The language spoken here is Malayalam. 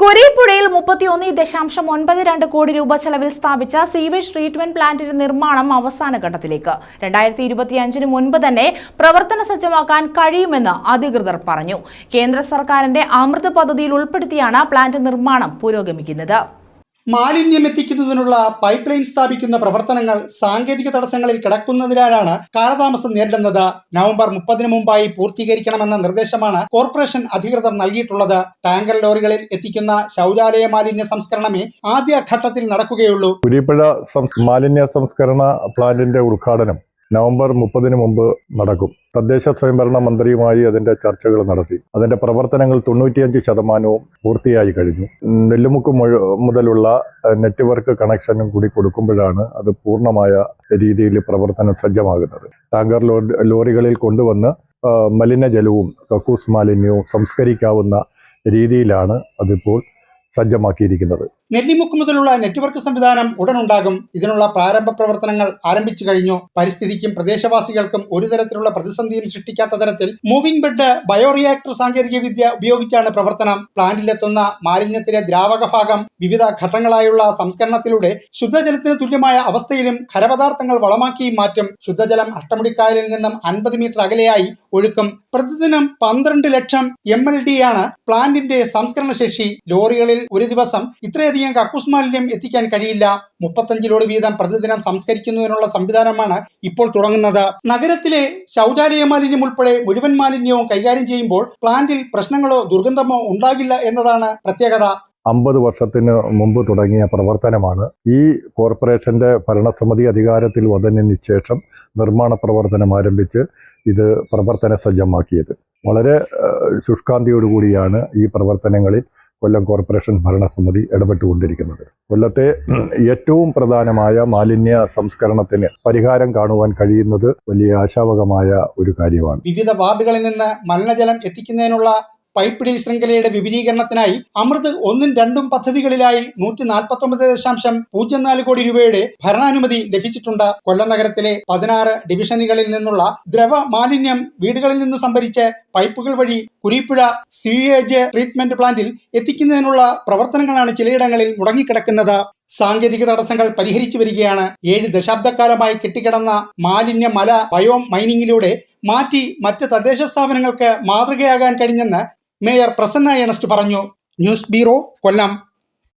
കുരീപ്പുഴയിൽ മുപ്പത്തിയൊന്ന് ദശാംശം ഒൻപത് രണ്ട് കോടി രൂപ ചെലവിൽ സ്ഥാപിച്ച സീവേജ് ട്രീറ്റ്മെന്റ് പ്ലാന്റിന്റെ നിർമ്മാണം അവസാന ഘട്ടത്തിലേക്ക്. രണ്ടായിരത്തി ഇരുപത്തിയഞ്ചിന് മുൻപ് തന്നെ പ്രവർത്തന സജ്ജമാക്കാൻ കഴിയുമെന്ന് അധികൃതർ പറഞ്ഞു. കേന്ദ്ര സർക്കാരിന്റെ അമൃത് പദ്ധതിയിൽ ഉൾപ്പെടുത്തിയാണ് പ്ലാന്റ് നിർമ്മാണം പുരോഗമിക്കുന്നത്. മാലിന്യം എത്തിക്കുന്നതിനുള്ള പൈപ്പ് ലൈൻ സ്ഥാപിക്കുന്ന പ്രവർത്തനങ്ങൾ സാങ്കേതിക തടസ്സങ്ങളിൽ കിടക്കുന്നതിനാലാണ് കാലതാമസം നേരിടുന്നത്. നവംബർ മുപ്പതിന് മുമ്പായി പൂർത്തീകരിക്കണമെന്ന നിർദ്ദേശമാണ് കോർപ്പറേഷൻ അധികൃതർ നൽകിയിട്ടുള്ളത്. ടാങ്കർ ലോറികളിൽ എത്തിക്കുന്ന ശൗചാലയ മാലിന്യ സംസ്കരണമേ ആദ്യ ഘട്ടത്തിൽ നടക്കുകയുള്ളൂ. മാലിന്യ സംസ്കരണ പ്ലാന്റിന്റെ ഉദ്ഘാടനം നവംബർ മുപ്പതിന് മുമ്പ് നടക്കും. തദ്ദേശ സ്വയംഭരണ മന്ത്രിയുമായി അതിന്റെ ചർച്ചകൾ നടത്തി. അതിന്റെ പ്രവർത്തനങ്ങൾ തൊണ്ണൂറ്റിയഞ്ച് ശതമാനവും പൂർത്തിയായി കഴിഞ്ഞു. നെല്ലുമുക്ക് മുതലുള്ള നെറ്റ്വർക്ക് കണക്ഷനും കൂടി കൊടുക്കുമ്പോഴാണ് അത് പൂർണമായ രീതിയിൽ പ്രവർത്തനം സജ്ജമാകുന്നത്. ടാങ്കർ ലോറികളിൽ കൊണ്ടുവന്ന് മലിനജലവും കക്കൂസ് മാലിന്യവും സംസ്കരിക്കാവുന്ന രീതിയിലാണ് അതിപ്പോൾ സജ്ജമാക്കിയിരിക്കുന്നത്. നെല്ലിമുക്ക് മുതലുള്ള നെറ്റ്വർക്ക് സംവിധാനം ഉടനുണ്ടാകും. ഇതിനുള്ള പ്രാരംഭ പ്രവർത്തനങ്ങൾ ആരംഭിച്ചു കഴിഞ്ഞു. പരിസ്ഥിതിക്കും പ്രദേശവാസികൾക്കും ഒരു തരത്തിലുള്ള പ്രതിസന്ധിയും സൃഷ്ടിക്കാത്ത തരത്തിൽ മൂവിംഗ് ബെഡ് ബയോറിയാക്ടർ സാങ്കേതിക വിദ്യ ഉപയോഗിച്ചാണ് പ്രവർത്തനം. പ്ലാന്റിലെത്തുന്ന മാലിന്യത്തിലെ ദ്രാവക ഭാഗം വിവിധ ഘട്ടങ്ങളായുള്ള സംസ്കരണത്തിലൂടെ ശുദ്ധജലത്തിന് തുല്യമായ അവസ്ഥയിലും ഖരപദാർത്ഥങ്ങൾ വളമാക്കിയും മാറ്റും. ശുദ്ധജലം അഷ്ടമുടിക്കായലിൽ നിന്നും അൻപത് മീറ്റർ അകലെയായി ഒഴുക്കും. പ്രതിദിനം പന്ത്രണ്ട് ലക്ഷം എം എൽ ഡി ആണ് പ്ലാന്റിന്റെ സംസ്കരണ ശേഷി ലോറികളിൽ ഒരു ദിവസം ഇത്രയധികം കക്കൂസ് മാലിന്യം എത്തിക്കാൻ കഴിയില്ല. മുപ്പത്തഞ്ച് ലോഡ് വീതം പ്രതിദിനം സംസ്കരിക്കുന്നതിനുള്ള സംവിധാനമാണ് ഇപ്പോൾ തുടങ്ങുന്നത്. നഗരത്തിലെ ശൗചാലയ മാലിന്യം ഉൾപ്പെടെ മുഴുവൻ മാലിന്യവും കൈകാര്യം ചെയ്യുമ്പോൾ പ്ലാന്റിൽ പ്രശ്നങ്ങളോ ദുർഗന്ധമോ ഉണ്ടാകില്ല എന്നതാണ് പ്രത്യേകത. അമ്പത് വർഷത്തിന് മുമ്പ് തുടങ്ങിയ പ്രവർത്തനമാണ്. ഈ കോർപ്പറേഷന്റെ ഭരണസമിതി അധികാരത്തിൽ വന്നതിന് ശേഷം നിർമ്മാണ പ്രവർത്തനം ആരംഭിച്ച് ഇത് പ്രവർത്തന സജ്ജമാക്കിയത്. വളരെ ശുഷ്കാന്തിയോടുകൂടിയാണ് ഈ പ്രവർത്തനങ്ങളിൽ കൊല്ലം കോർപ്പറേഷൻ ഭരണസമിതി ഇടപെട്ടുകൊണ്ടിരിക്കുന്നത്. കൊല്ലത്തെ ഏറ്റവും പ്രധാനമായ മാലിന്യ സംസ്കരണത്തിന് പരിഹാരം കാണുവാൻ കഴിയുന്നത് വലിയ ആശാവകമായ ഒരു കാര്യമാണ്. വിവിധ വാർഡുകളിൽ നിന്ന് മലിനജലം എത്തിക്കുന്നതിനുള്ള പൈപ്പ് ഡീൽ ശൃംഖലയുടെ വിപുലീകരണത്തിനായി അമൃത് ഒന്നും രണ്ടും പദ്ധതികളിലായി നൂറ്റി നാൽപ്പത്തി ഒമ്പത് ദശാംശം പൂജ്യം നാല് കോടി രൂപയുടെ ഭരണാനുമതി ലഭിച്ചിട്ടുണ്ട്. കൊല്ലം നഗരത്തിലെ പതിനാറ് ഡിവിഷനുകളിൽ നിന്നുള്ള ദ്രവ മാലിന്യം വീടുകളിൽ നിന്ന് സംഭരിച്ച് പൈപ്പുകൾ വഴി കുരിപ്പുഴ സീവേജ് ട്രീറ്റ്മെന്റ് പ്ലാന്റിൽ എത്തിക്കുന്നതിനുള്ള പ്രവർത്തനങ്ങളാണ് ചിലയിടങ്ങളിൽ മുടങ്ങിക്കിടക്കുന്നത്. സാങ്കേതിക തടസ്സങ്ങൾ പരിഹരിച്ചു വരികയാണ്. ഏഴ് ദശാബ്ദക്കാലമായി കെട്ടിക്കിടന്ന മാലിന്യ മല ബയോ മൈനിങ്ങിലൂടെ മാറ്റി മറ്റ് തദ്ദേശ സ്ഥാപനങ്ങൾക്ക് മാതൃകയാകാൻ കഴിഞ്ഞെന്ന് മേയർ പ്രസന്ന എണസ്റ്റ് പറഞ്ഞു ന്യൂസ് ബ്യൂറോ കൊല്ലം.